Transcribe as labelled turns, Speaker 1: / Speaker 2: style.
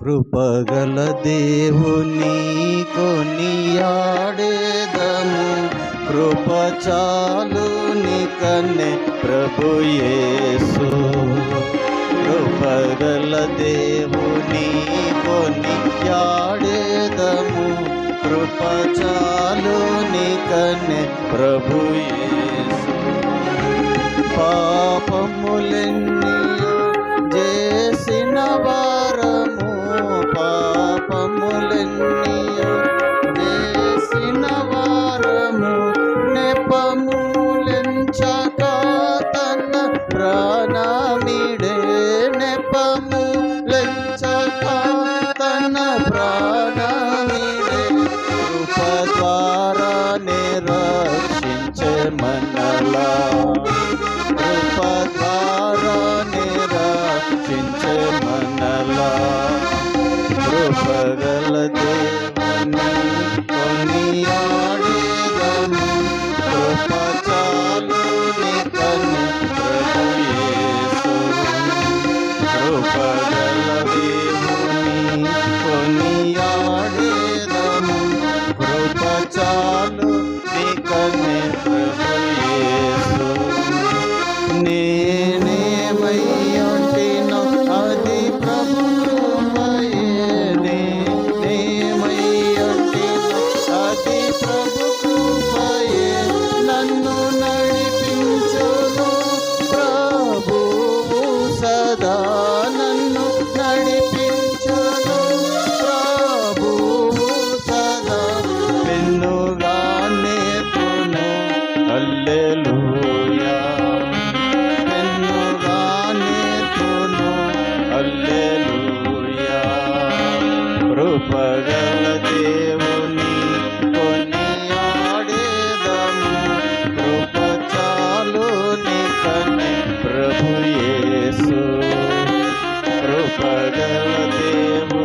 Speaker 1: కృపగల దేవుని కొనియాడేదము. కృప చాలు కన్నే ప్రభు యేసు. కృపగల దేవుని కొనియాడేదము. కృప చాలు కన్నే ప్రభు యేసు. పాపములెన్నీయు చేసిన నెపములెంచక తన ప్రాణమిడే నెపములెంచక తన ప్రాణమిడే కృప నిరక్షించే మనలా. కృప ద్వారా నిరక్షించే మనలా. కృపగల దేవుని చాలు కన్ను నేనేమయ్యుంటినో అది ప్రభు నేనేమయ్యుంటినో అది ప్రభు నన్ను నడిపించును ప్రభువు సదా కృపగల దేవుని కొనియాడేదము కృప చాలు కనే ప్రభు యేసు కృపగల దేవుని